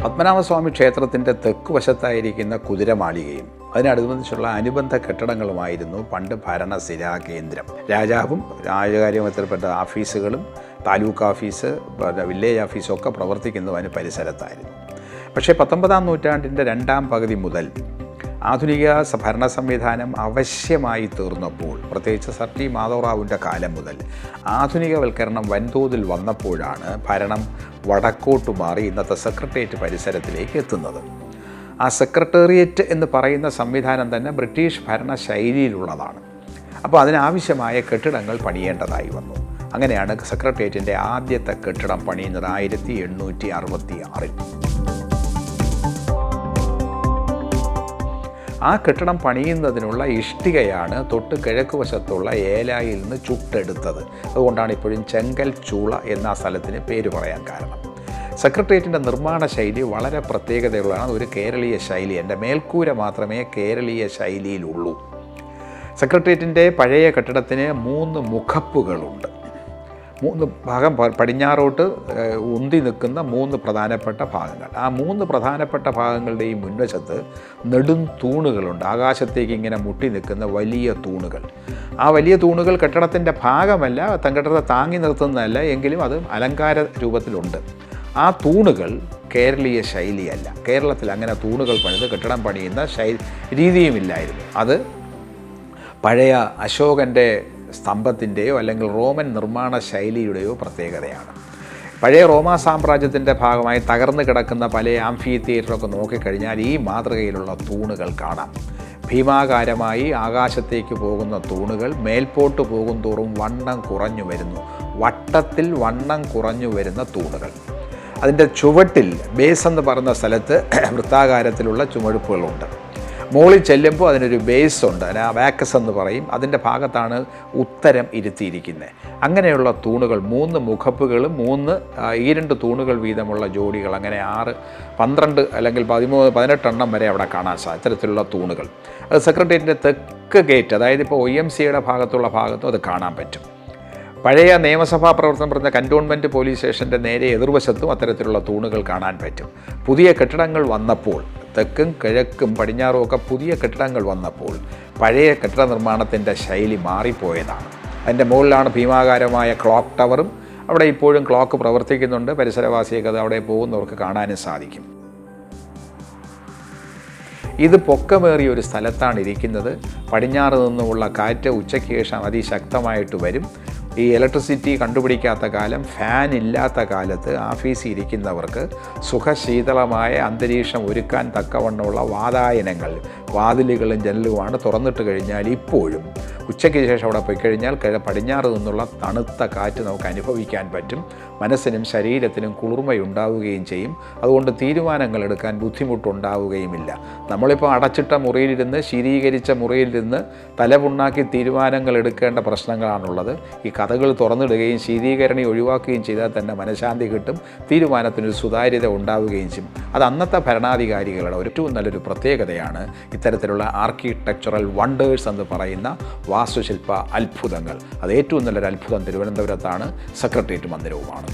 പത്മനാഭസ്വാമി ക്ഷേത്രത്തിന്റെ തെക്ക് വശത്തായിരിക്കുന്ന കുതിരമാളികയും അതിനനുബന്ധിച്ചുള്ള അനുബന്ധ കെട്ടിടങ്ങളുമായിരുന്നു പണ്ട് ഭരണസിരാ കേന്ദ്രം. രാജാവും രാജകാര്യബന്ധപ്പെട്ട ഓഫീസുകളും താലൂക്ക് ഓഫീസ് വില്ലേജ് ഓഫീസും ഒക്കെ പ്രവർത്തിക്കുന്നതും അതിന് പരിസരത്തായിരുന്നു. പക്ഷേ പത്തൊമ്പതാം നൂറ്റാണ്ടിന്റെ രണ്ടാം പകുതി മുതൽ ആധുനിക ഭരണ സംവിധാനം അവശ്യമായി തീർന്നപ്പോൾ പ്രത്യേകിച്ച് സർ ടി മാധവറാവുവിന്റെ കാലം മുതൽ ആധുനികവൽക്കരണം വൻതോതിൽ വന്നപ്പോഴാണ് ഭരണം വടക്കോട്ട് മാറി ഇന്നത്തെ സെക്രട്ടേറിയറ്റ് പരിസരത്തിലേക്ക് എത്തുന്നത്. ആ സെക്രട്ടേറിയറ്റ് എന്ന് പറയുന്ന സംവിധാനം തന്നെ ബ്രിട്ടീഷ് ഭരണ ശൈലിയിലുള്ളതാണ് അപ്പോൾ അതിനാവശ്യമായ കെട്ടിടങ്ങൾ പണിയേണ്ടതായി വന്നു. അങ്ങനെയാണ് സെക്രട്ടേറിയറ്റിന്റെ ആദ്യത്തെ കെട്ടിടം പണിയുന്നത് ആയിരത്തി എണ്ണൂറ്റി അറുപത്തി ആറിൽ ആ കെട്ടിടം പണിയുന്നതിനുള്ള ഇഷ്ടികയാണ് തൊട്ട് കിഴക്ക് വശത്തുള്ള ഏലായിൽ നിന്ന് ചുട്ടെടുത്തത്. അതുകൊണ്ടാണ് ഇപ്പോഴും ചെങ്കൽ ചൂള എന്ന സ്ഥലത്തിന് പേര് പറയാൻ കാരണം. സെക്രട്ടേറിയറ്റിന്റെ നിർമ്മാണ ശൈലി വളരെ പ്രത്യേകതയുള്ളതാണ്. ഒരു കേരളീയ ശൈലി. എന്റെ മേൽക്കൂര മാത്രമേ കേരളീയ ശൈലിയിലുള്ളൂ. സെക്രട്ടേറിയറ്റിന്റെ പഴയ കെട്ടിടത്തിന് മൂന്ന് മുഖപ്പുകളുണ്ട്. മൂന്ന് ഭാഗം പടിഞ്ഞാറോട്ട് ഉന്തി നിൽക്കുന്ന മൂന്ന് പ്രധാനപ്പെട്ട ഭാഗങ്ങൾ. ആ മൂന്ന് പ്രധാനപ്പെട്ട ഭാഗങ്ങളുടെയും മുൻവശത്ത് നെടും തൂണുകളുണ്ട്. ആകാശത്തേക്ക് ഇങ്ങനെ മുട്ടി നിൽക്കുന്ന വലിയ തൂണുകൾ. ആ വലിയ തൂണുകൾ കെട്ടിടത്തിന്റെ ഭാഗമല്ല കെട്ടിടത്തെ താങ്ങി നിർത്തുന്നതല്ല എങ്കിലും അത് അലങ്കാര രൂപത്തിലുണ്ട്. ആ തൂണുകൾ കേരളീയ ശൈലിയല്ല. കേരളത്തിൽ അങ്ങനെ തൂണുകൾ പണിത് കെട്ടിടം പണിയുന്ന ശൈ രീതിയുമില്ലായിരുന്നു. അത് പഴയ അശോകന്റെ സ്തംഭത്തിന്റെയോ അല്ലെങ്കിൽ റോമൻ നിർമ്മാണ ശൈലിയുടെയോ പ്രത്യേകതയാണ്. പഴയ റോമാ സാമ്രാജ്യത്തിന്റെ ഭാഗമായി തകർന്നു കിടക്കുന്ന പല ആംഫി തിയേറ്ററൊക്കെ നോക്കിക്കഴിഞ്ഞാൽ ഈ മാതൃകയിലുള്ള തൂണുകൾ കാണാം. ഭീമാകാരമായി ആകാശത്തേക്ക് പോകുന്ന തൂണുകൾ മേൽപോട്ട് പോകും തോറും വണ്ണം കുറഞ്ഞു വരുന്നു. വട്ടത്തിൽ വണ്ണം കുറഞ്ഞു വരുന്ന തൂണുകൾ. അതിന്റെ ചുവട്ടിൽ ബേസ് എന്ന് പറയുന്ന സ്ഥലത്ത് വൃത്താകാരത്തിലുള്ള ചുമടുപ്പുകളുണ്ട് മുകളിൽ ചെല്ലുമ്പോൾ അതിനൊരു ബേസ് ഉണ്ട്. അതിന് വാക്കസ് എന്ന് പറയും. അതിന്റെ ഭാഗത്താണ് ഉത്തരം ഇരുത്തിയിരിക്കുന്നത്. അങ്ങനെയുള്ള തൂണുകൾ മൂന്ന് മുഖപ്പുകളും മൂന്ന് ഈ രണ്ട് തൂണുകൾ വീതമുള്ള ജോഡികൾ അങ്ങനെ ആറ് പന്ത്രണ്ട് അല്ലെങ്കിൽ പതിമൂന്ന് പതിനെട്ടെണ്ണം വരെ അവിടെ കാണാൻ സാധിക്കും ഇത്തരത്തിലുള്ള തൂണുകൾ. അത് സെക്രട്ടേറിയറ്റിന്റെ തെക്ക് ഗേറ്റ് അതായത് ഇപ്പോൾ ഒ എം സിയുടെ ഭാഗത്തുള്ള ഭാഗത്തും അത് കാണാൻ പറ്റും. പഴയ നിയമസഭാ പ്രവർത്തനം പറഞ്ഞ കന്റോൺമെന്റ് പോലീസ് സ്റ്റേഷന്റെ നേരെ എതിർവശത്തും അത്തരത്തിലുള്ള തൂണുകൾ കാണാൻ പറ്റും. പുതിയ കെട്ടിടങ്ങൾ വന്നപ്പോൾ തെക്കും കിഴക്കും പടിഞ്ഞാറും ഒക്കെ പുതിയ കെട്ടിടങ്ങൾ വന്നപ്പോൾ പഴയ കെട്ടിട നിർമ്മാണത്തിന്റെ ശൈലി മാറിപ്പോയതാണ്. അതിന്റെ മുകളിലാണ് ഭീമാകാരമായ ക്ലോക്ക് ടവറും. അവിടെ ഇപ്പോഴും ക്ലോക്ക് പ്രവർത്തിക്കുന്നുണ്ട്. പരിസരവാസിയൊക്കെ അത് അവിടെ പോകുന്നവർക്ക് കാണാനും സാധിക്കും. ഇത് പൊക്കമേറിയ ഒരു സ്ഥലത്താണ് ഇരിക്കുന്നത്. പടിഞ്ഞാറ് നിന്നുമുള്ള കാറ്റ് ഉച്ചയ്ക്ക് ശേഷം അതിശക്തമായിട്ട് വരും. ഈ ഇലക്ട്രിസിറ്റി കണ്ടുപിടിക്കാത്ത കാലം ഫാൻ ഇല്ലാത്ത കാലത്ത് ഓഫീസിൽ ഇരിക്കുന്നവർക്ക് സുഖശീതളമായ അന്തരീക്ഷം ഒരുക്കാൻ തക്കവണ്ണമുള്ള വാതായനങ്ങൾ വാതിലുകളും ജനലുമാണ് തുറന്നിട്ട് കഴിഞ്ഞാൽ ഇപ്പോഴും. ഉച്ചയ്ക്ക് ശേഷം അവിടെ പോയി കഴിഞ്ഞാൽ കിഴ പടിഞ്ഞാറ് നിന്നുള്ള തണുത്ത കാറ്റ് നമുക്ക് അനുഭവിക്കാൻ പറ്റും. മനസ്സിനും ശരീരത്തിനും കുളിർമയുണ്ടാവുകയും ചെയ്യും. അതുകൊണ്ട് തീരുമാനങ്ങൾ എടുക്കാൻ ബുദ്ധിമുട്ടുണ്ടാവുകയുമില്ല. നമ്മളിപ്പോൾ അടച്ചിട്ട മുറിയിലിരുന്ന് ശീരീകരിച്ച മുറിയിലിരുന്ന് തലപുണ്ണാക്കി തീരുമാനങ്ങൾ എടുക്കേണ്ട പ്രശ്നങ്ങളാണുള്ളത്. ഈ കഥകൾ തുറന്നിടുകയും ശീതീകരണി ഒഴിവാക്കുകയും ചെയ്താൽ തന്നെ മനഃശാന്തി കിട്ടും തീരുമാനത്തിനൊരു സുതാര്യത ഉണ്ടാവുകയും ചെയ്യും. അത് അന്നത്തെ ഭരണാധികാരികളുടെ ഏറ്റവും നല്ലൊരു പ്രത്യേകതയാണ് ഇത്തരത്തിലുള്ള ആർക്കിടെക്ചറൽ വണ്ടേഴ്സ് എന്ന് പറയുന്ന വാസ്തുശില്പ അത്ഭുതങ്ങൾ. അത് ഏറ്റവും നല്ലൊരു അത്ഭുതം തിരുവനന്തപുരത്താണ്. സെക്രട്ടേറിയറ്റ് മന്ദിരവുമാണ്.